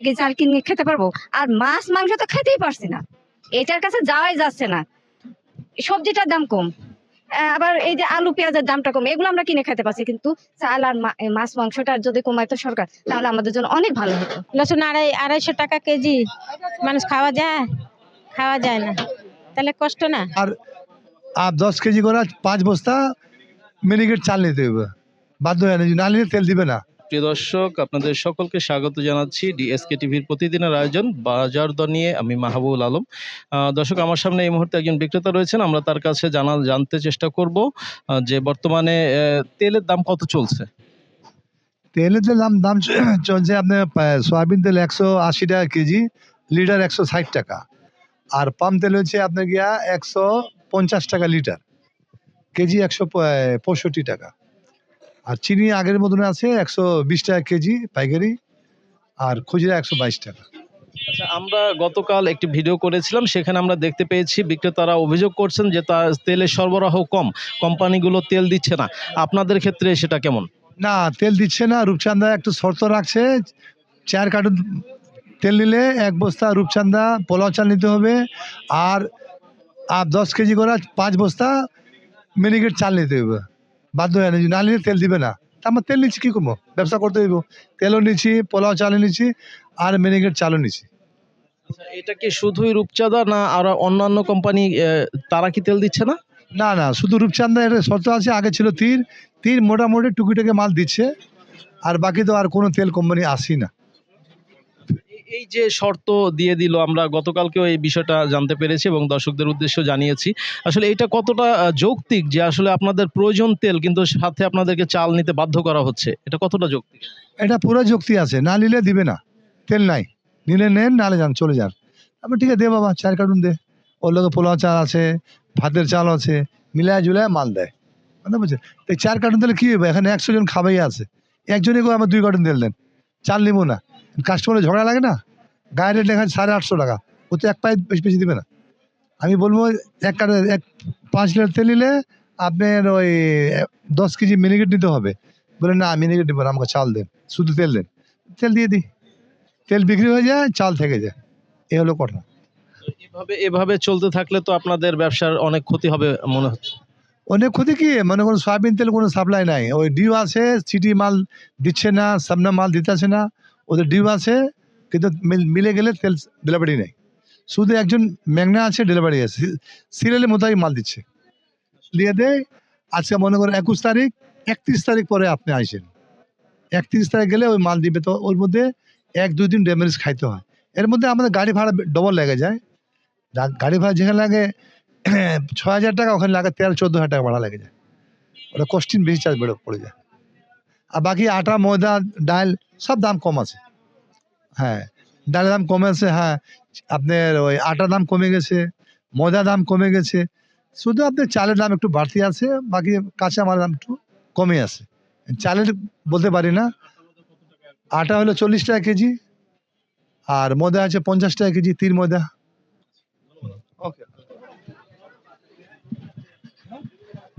কি চাল কিনে খেতে পারব। আর মাছ মাংস তো খেতেই পারছি না। এটার কাছে যাওয়াই যাচ্ছে না। সবজিটার দাম কম। আবার এই যে আলু পেঁয়াজের দামটা কম। এগুলো আমরা কিনে খেতে পারছি। কিন্তু চাল আর মাছ মাংসটা যদি কমাইতো সরকার তাহলে আমাদের জন্য অনেক ভালো হতো। লসুন আড়াই আড়াইশো টাকা কেজি। মানুষ খাওয়া যায়? খাওয়া যায় না। তাহলে কষ্ট না? আর আর দশ কেজি করে পাঁচ বস্তা মিনিকেট চাল নিতে হবে বাধ্য হয়ে না নিলে তেল দিবে না। প্রিয় দর্শক, আপনাদের সকলকে স্বাগত জানাচ্ছি ডিএসকে টিভির প্রতিদিনের আয়োজন বাজার দর নিয়ে। আমি মাহবুল আলম। দর্শক, আমার সামনে এই মুহূর্তে একজন বিক্রেতা রয়েছেন। আমরা তার কাছে জানা, জানতে চেষ্টা করব যে বর্তমানে তেলের দাম কত চলছে? তেলের যে দাম দাম চলছে আপনার সয়াবিন তেল একশো আশি টাকা কেজি, লিটার একশো ষাট টাকা। আর পাম তেল হচ্ছে আপনার গিয়া একশো পঞ্চাশ টাকা লিটার, কেজি একশো পঁয়ষট্টি টাকা। আর চিনি আগের মতন আছে একশো বিশ টাকা কেজি পাইকারি আর খুচরা একশো বাইশ টাকা। আচ্ছা আমরা গতকাল একটি ভিডিও করেছিলাম সেখানে আমরা দেখতে পেয়েছি বিক্রেতারা অভিযোগ করছেন যে তার তেলের সরবরাহ কম কোম্পানিগুলো তেল দিচ্ছে না। আপনাদের ক্ষেত্রে সেটা কেমন? না তেল দিচ্ছে না রূপচাঁদা একটু শর্ত রাখছে চার কার্টুন তেল নিলে এক বস্তা রূপচাঁদা পোলাও চাল নিতে হবে আর আর দশ কেজি করে পাঁচ বস্তা মিনিকেট চাল নিতে হবে। বাধ্য হয়ে না না নিলে তেল দিবে না। তা আমার তেল নিচ্ছি কী করব? ব্যবসা করতে দিব তেলও নিচ্ছি পোলাও চালও নিচ্ছি আর মিনিকেট চালও নিচ্ছি। এটা কি শুধুই রূপচাঁদা না আর অন্যান্য কোম্পানি তারা কি তেল দিচ্ছে না? না না শুধু রূপচাঁদা এটা শর্ত আছে আগে ছিল তীর। তীর মোটামুটি টুকিটাকে মাল দিচ্ছে আর বাকি তো আর কোনো তেল কোম্পানি আসি না। এই- যে শর্ত দিয়ে দিল আমরা গতকালকেও এই বিষয়টা জানতে পেরেছি এবং দর্শকদের উদ্দেশ্য জানিয়েছি। আসলে এটা কতটা যৌক্তিক যে আসলে আপনাদের প্রয়োজন তেল কিন্তু সাথে আপনাদেরকে চাল নিতে বাধ্য করা হচ্ছে? এটা কতটা যৌক্তিক? এটা পুরো যুক্তি আছে। না নিলে দিবে না। তেল নাই। নিলে নেন, নালে যান, চলে যান। আমি ঠিক আছে, দে বাবা চার কার্টুন দে। ওর লোকে পোলাও চাল আছে, ভাতের চাল আছে, মিলায় জুলায় মাল দেয়। পারছেন তো এই চার কার্টুন দিলে কী হবে এখানে একশো জন খাবাই আছে। একজনই করে আমার দুই কার্টুন তেল দেন। চাল নিবো না। কাস্টমারের ঝগড়া লাগে না? গায়ে রেট লেখা সাড়ে আটশো টাকা। ও তো এক পাই বেশি বেশি দিবে না। আমি বলব এক এক পাঁচ লিটার তেল নিলে আপনার ওই দশ কেজি মিনিকেট নিতে হবে। বলে না মিনিকেট নেব না আমাকে চাল দেন শুধু তেল দেন। তেল দিয়ে দিই। তেল বিক্রি হয়ে যায় চাল থেকে যায়। এ হলো কথা। এভাবে এভাবে চলতে থাকলে তো আপনাদের ব্যবসার অনেক ক্ষতি হবে মনে হচ্ছে। অনেক ক্ষতি কি? মনে করুন সয়াবিন তেল কোনো সাপ্লাই নাই। ওই ডিউ আছে সিটি মাল দিচ্ছে না সামনে মাল দিতেছে না। ওদের ডিউ আছে কিন্তু মিলে গেলে তেল ডেলিভারি নেই। শুধু একজন ম্যাগনা আছে ডেলিভারি আছে। সিরিয়ালের মোতাবেক মাল দিচ্ছে। দিয়ে দেয়, আজকে মনে করেন একুশ তারিখ, একত্রিশ তারিখ পরে আপনি আসেন একত্রিশ তারিখ গেলে ওই মাল দিবে। তো ওর মধ্যে এক, দুই দিন ড্যামেজ খাইতে হয়। এর মধ্যে আমাদের গাড়ি ভাড়া ডবল লেগে যায়। গাড়ি ভাড়া যেখানে লাগে ছ হাজার টাকা, ওখানে লাগে তেরো, চোদ্দ হাজার টাকা ভাড়া লেগে যায়। ওটা কস্টিং বেশি চার্জ বেড়ে, পড়ে যায়। আর বাকি আটা, ময়দা, ডাল, সব দাম কম আছে। হ্যাঁ ডালের দাম কমে আছে হ্যাঁ আপনার ওই আটার দাম কমে গেছে ময়দা দাম কমে গেছে, শুধু আপনার চালের দাম একটু বাড়তি আছে, বাকি কাঁচা মালের দাম একটু কমে আছে। চালের বলতে পারি না, আটা হলো চল্লিশ টাকা কেজি, আর ময়দা আছে পঞ্চাশ টাকা কেজি তীর ময়দা। ওকে।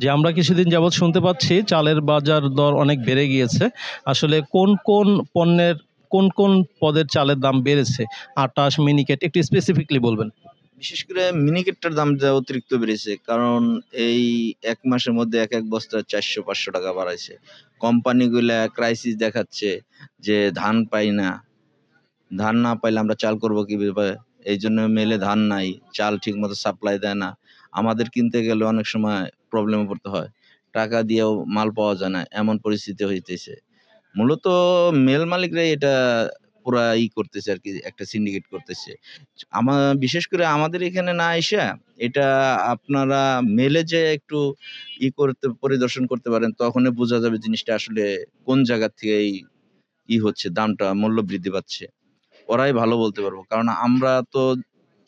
যে আমরা কিছুদিন যাবৎ শুনতে পাচ্ছি, চালের বাজার দর অনেক বেড়ে গিয়েছে। আসলে কোন কোন পণ্যের কোন কোন পদের চালের দাম বেড়েছে? আটাশ, মিনিকেট, একটু স্পেসিফিকলি বলবেন। বিশেষ করে মিনিকেটটার দাম যা অতিরিক্ত বেড়েছে, কারণ এই এক মাসের মধ্যে এক এক বস্তা চারশো, পাঁচশো টাকা বাড়াইছে। কোম্পানিগুলা ক্রাইসিস দেখাচ্ছে যে ধান পাই না। ধান না পাইলে আমরা চাল করব কীভাবে? এই জন্য মেলে ধান নাই, চাল ঠিক মতো সাপ্লাই দেয় না। আমাদের কিনতে গেলে অনেক সময় প্রবলেমে পড়তে হয়। টাকা দিয়েও মাল পাওয়া যায় না, এমন পরিস্থিতি হইতেছে। মূলত মেল মালিকরাই এটা পুরা ই করতেছে আর কি, একটা সিন্ডিকেট করতেছে। আমার বিশেষ করে আমাদের এখানে না এসে এটা আপনারা মেলে যে একটু ই করতে, পরিদর্শন করতে পারেন, তখনই বোঝা যাবে জিনিসটা আসলে কোন জায়গা থেকে ই হচ্ছে, দামটা, মূল্য বৃদ্ধি পাচ্ছে। ওরাই ভালো বলতে পারব, কারণ আমরা তো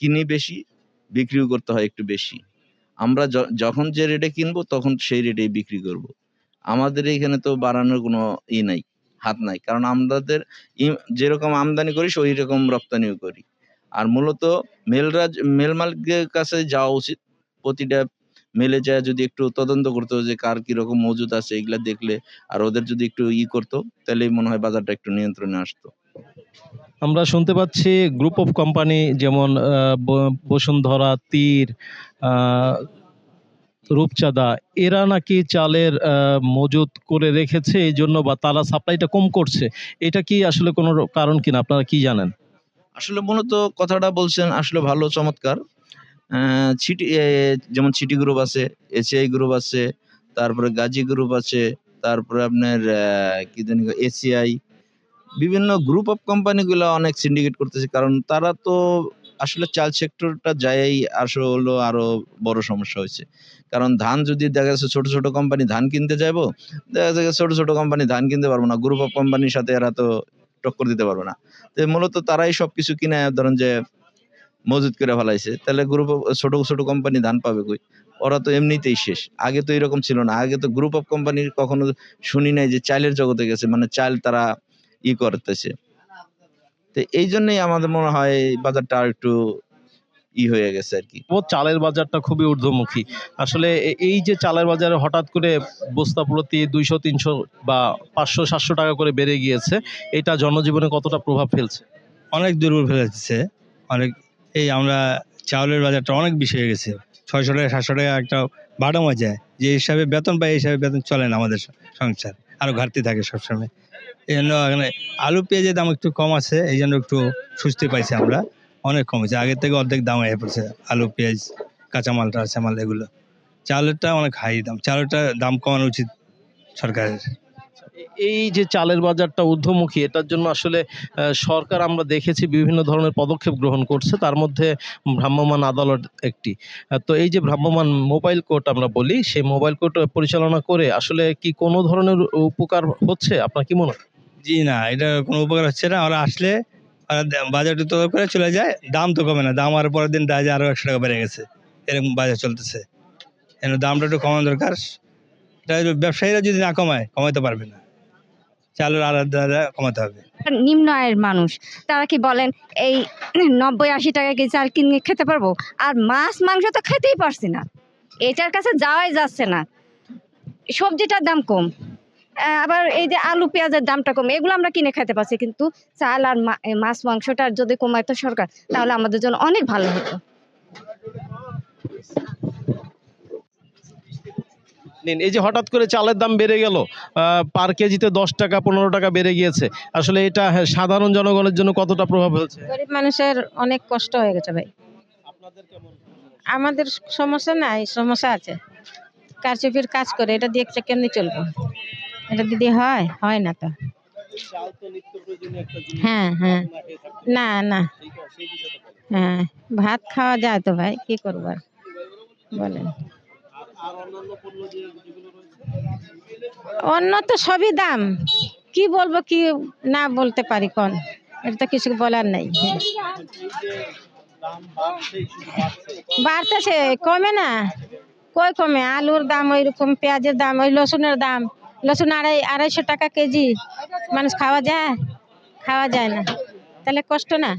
কিনি বেশি, বিক্রিও করতে হয় একটু বেশি। আমরা যখন যে রেটে কিনবো, তখন সেই রেটেই বিক্রি করব। আমাদের এখানে তো বাড়ানোর কোনো ই নাই। হাত নাই। কারণ আমাদের যেরকম আমদানি করি সেই রকম রপ্তানিও করি। আর মূলত মেলরা য- মেল মালিকের কাছে যাওয়া উচিত। প্রতিটা মেলে যায় যদি একটু তদন্ত করতো যে কার কীরকম মজুদ আছে, এগুলা দেখলে আর ওদের যদি একটু ই করতো, তাহলেই মনে হয় বাজারটা একটু নিয়ন্ত্রণে আসতো। আমরা শুনতে পাচ্ছি গ্রুপ অফ কোম্পানি যেমন বসুন্ধরা, তীর রূপচাঁদা, এরা নাকি চালের মজুত করে রেখেছে এই জন্য বা তারা সাপ্লাইটা কম করছে, এটা কি আসলে কোনো কারণ কিনা, আপনারা কি জানেন? আসলে মূলত কথাটা বলছেন আসলে ভালো, চমৎকার। ছিটি যেমন সিটি গ্রুপ আছে, এসিআই গ্রুপ আছে, তারপরে গাজী গ্রুপ আছে, তারপরে আপনার কি জানি এসিআই, বিভিন্ন গ্রুপ অফ কোম্পানিগুলো অনেক সিন্ডিকেট করতেছে, কারণ তারা তো আসলে চাল সেক্টরটা যাই আসলে আরও বড় সমস্যা হয়েছে। কারণ ধান যদি দেখা যাচ্ছে ছোট ছোট কোম্পানি ধান কিনতে যাব দেখা যাচ্ছে ছোট ছোট কোম্পানি ধান কিনতে পারব না গ্রুপ অফ কোম্পানির সাথে এরা তো টক্কর দিতে পারবে না। তো মূলত তারাই সবকিছু কিনে, ধরেন যে মজুত করে ফেলাইছে, তাহলে গ্রুপ ছোট ছোট কোম্পানি ধান পাবে কই? ওরা তো এমনিতেই শেষ। আগে তো এরকম ছিল না। আগে তো গ্রুপ অফ কোম্পানির কখনো শুনি নাই যে চালের জগতে গেছে মানে চাল তারা ই করতেছে। তো এই জন্যই আমাদের মনে হয় বাজারটা আর একটু ই হয়ে গেছে আর কি। ও চালের বাজারটা খুবই ঊর্ধ্বমুখী। আসলে এ- এই যে চালের বাজারে হঠাৎ করে বস্তা প্রতি দুইশো তিনশো বা পাঁচশো সাতশো টাকা করে বেড়ে গিয়েছে এটা জনজীবনে কতটা প্রভাব ফেলছে? অনেক দুর্বল ফেলেছে। অনেক এই আমরা চাউলের বাজারটা অনেক বেশি হয়ে গেছে। ছয়শো টাকা সাতশো টাকা একটা বাড়ানো যায়। যে হিসাবে বেতন পাই এই হিসাবে বেতন চলে না আমাদের সংসার। আরও ঘাটতি থাকে সবসময়। এই জন্য এখানে আলু পেঁয়াজের দাম একটু কম আছে এই জন্য একটু সুস্থি পাইছি আমরা। অনেক কমেছে আগের থেকে অর্ধেক দাম হয়ে পড়ছে। আলু পেঁয়াজ কাঁচামাল টাচামাল এগুলো। চালেরটা অনেক হাই দাম। চালেরটা দাম কমানো উচিত সরকারের। এই যে চালের বাজারটা ঊর্ধ্বমুখী এটার জন্য আসলে সরকার আমরা দেখেছি বিভিন্ন ধরনের পদক্ষেপ গ্রহণ করছে। তার মধ্যে ভ্রাম্যমাণ আদালত একটি। তো এই যে ভ্রাম্যমান মোবাইল কোর্ট আমরা বলি সেই মোবাইল কোর্ট পরিচালনা করে আসলে কি কোনো ধরনের উপকার হচ্ছে? আপনার কি মনে হয়? জি না এটা কোনো উপকার হচ্ছে না। ওরা আসলে ওরা দা- বাজারটা তো করে চলে যায়, দাম তো কমে না, দাম আর পরের দিন দেখা যায় আরও একশো টাকা বেড়ে গেছে। এরকম বাজার চলতেছে। এর দামটা একটু কমানো দরকার। এটা ব্যবসায়ীরা যদি না কমায় কমাতে পারবে না। চালের আলাদা কমাতে হবে। নিম্ন আয়ের মানুষ, তারা কি বলেন, এই নব্বই আশি টাকা কেজি চাল কিনে খেতে পারব? আর মাছ, মাংস তো খেতেই পারছি না। এটার কাছে যাওয়াই যাচ্ছে না। সবজিটার দাম কম। আবার এই যে আলু পেঁয়াজের দামটা কম এগুলো আমরা কিনে খেতে পারছি কিন্তু চাল আর মাছ মাংসটা যদি কমাইতো সরকার তাহলে আমাদের জন্য অনেক ভালো হতো। নিন এই যে হঠাৎ করে চালের দাম বেড়ে গেল পার কেজিতে দশ টাকা পনেরো টাকা বেড়ে গিয়েছে আসলে এটা হ্যাঁ, সাধারণ জনগণের জন্য কতটা প্রভাব ফেলছে? গরিব মানুষের অনেক কষ্ট হয়ে গেছে ভাই। আমাদের সমস্যা নাই সমস্যা আছে। কারচুপির কাজ করে এটা দিয়ে একটা কেমনি চলবো? এটা দিদি হয় হয় না তো। হ্যাঁ হ্যাঁ। না না। হ্যাঁ ভাত খাওয়া যায় তো ভাই, কি করব আর? বলেন। অন্য তো সবই দাম। কি বলব, কি না বলতে পারি কোন? এটা তো কিছু বলার নেই। বাড়তেছে, কমে না? কই কমে? আলুর দাম ওই রকম পেঁয়াজের দাম ওই লসুনের দাম। লসুন আড়াই আড়াইশো টাকা কেজি। মানুষ খাওয়া যায় খাওয়া যায় না। তাহলে কষ্ট না?